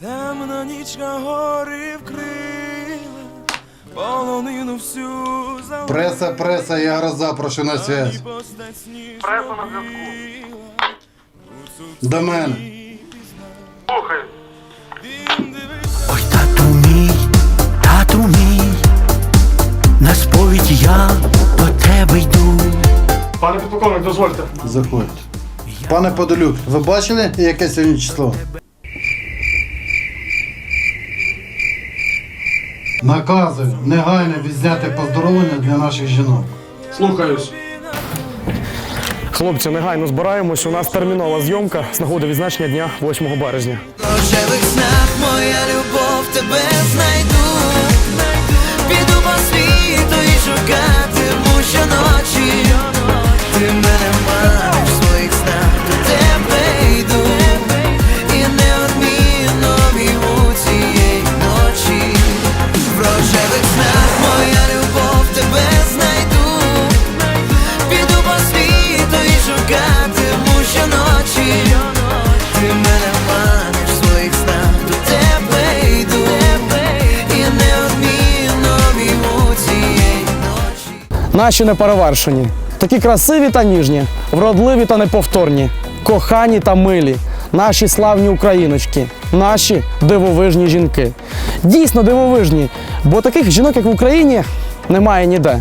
Темна нічка гори вкрила, полонину всю залила. Преса, преса, я гроза, прошу на связь. Преса на зв'язку. До мене. Слухаю. Ой, тату мій, тату мій, на сповідь я до тебе йду. Пане підполковник, дозвольте. Заходь. Пане Подолюк, ви бачили, яке сьогодні число? Наказую негайно відзняти поздоровлення для наших жінок. Слухаюсь. Хлопці, негайно збираємось. У нас термінова зйомка з нагоди відзначення дня 8 березня. Рожевих снах моя любов тебе знайду. Піду по світу і шукатиму щоночі. Наші неперевершені, такі красиві та ніжні, вродливі та неповторні, кохані та милі, наші славні україночки, наші дивовижні жінки. Дійсно дивовижні, бо таких жінок, як в Україні, немає ніде.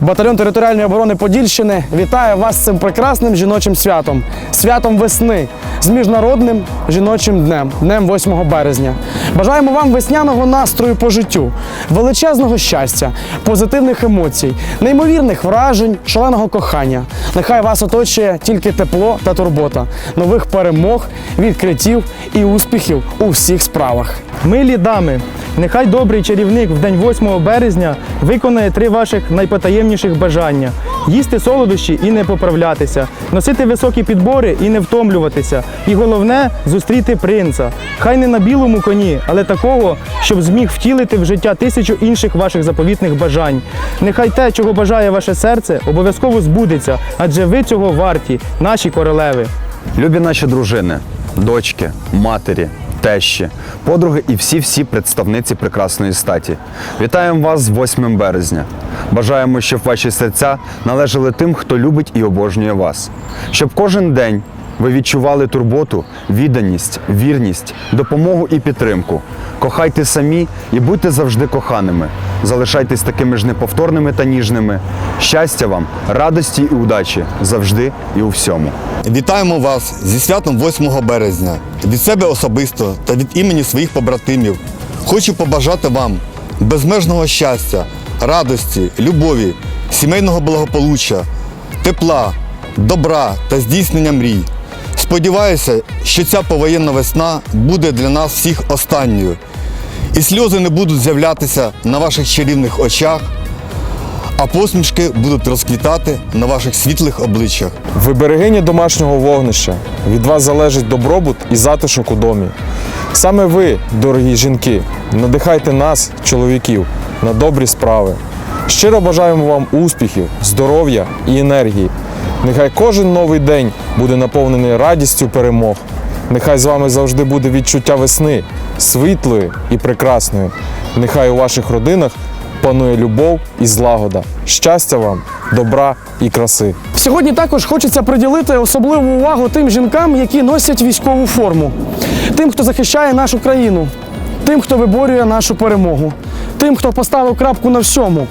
Батальйон територіальної оборони Подільщини вітає вас з цим прекрасним жіночим святом, святом весни з міжнародним жіночим днем, днем 8 березня. Бажаємо вам весняного настрою по життю, величезного щастя, позитивних емоцій, неймовірних вражень, шаленого кохання. Нехай вас оточує тільки тепло та турбота, нових перемог, відкриттів і успіхів у всіх справах. Милі дами, нехай добрий чарівник в день 8 березня виконає три ваших найпотаємніших бажання: їсти солодощі і не поправлятися, носити високі підбори і не втомлюватися. І головне зустріти принца. Хай не на білому коні, але такого, щоб зміг втілити в життя тисячу інших ваших заповітних бажань. Нехай те, чого бажає ваше серце, обов'язково збудеться, адже ви цього варті, наші королеви. Любі наші дружини, дочки, матері, тещі, подруги і всі-всі представниці прекрасної статі. Вітаємо вас з 8 березня. Бажаємо, щоб ваші серця належали тим, хто любить і обожнює вас. Щоб кожен день ви відчували турботу, відданість, вірність, допомогу і підтримку. Кохайте самі і будьте завжди коханими. Залишайтесь такими ж неповторними та ніжними. Щастя вам, радості і удачі завжди і у всьому. Вітаємо вас зі святом 8 березня. Від себе особисто та від імені своїх побратимів. Хочу побажати вам безмежного щастя, радості, любові, сімейного благополуччя, тепла, добра та здійснення мрій. Сподіваюся, що ця повоєнна весна буде для нас всіх останньою. І сльози не будуть з'являтися на ваших чарівних очах, а посмішки будуть розквітати на ваших світлих обличчях. Ви берегині домашнього вогнища. Від вас залежить добробут і затишок у домі. Саме ви, дорогі жінки, надихайте нас, чоловіків, на добрі справи. Щиро бажаємо вам успіхів, здоров'я і енергії. Нехай кожен новий день буде наповнений радістю перемог. Нехай з вами завжди буде відчуття весни, світлої і прекрасної. Нехай у ваших родинах панує любов і злагода. Щастя вам, добра і краси. Сьогодні також хочеться приділити особливу увагу тим жінкам, які носять військову форму, тим, хто захищає нашу країну, тим, хто виборює нашу перемогу, тим, хто поставив крапку на всьому.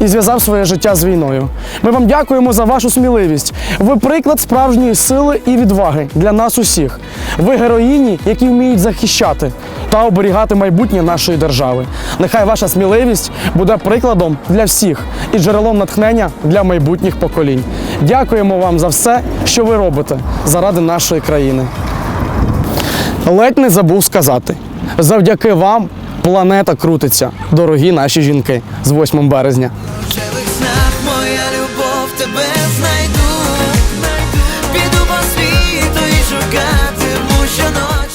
І зв'язав своє життя з війною. Ми вам дякуємо за вашу сміливість. Ви приклад справжньої сили і відваги для нас усіх. Ви героїні, які вміють захищати та оберігати майбутнє нашої держави. Нехай ваша сміливість буде прикладом для всіх і джерелом натхнення для майбутніх поколінь. Дякуємо вам за все, що ви робите заради нашої країни. Ледь не забув сказати: завдяки вам Планета крутиться, дорогі наші жінки з 8 березня. Піду по світу і шукатиму щоночі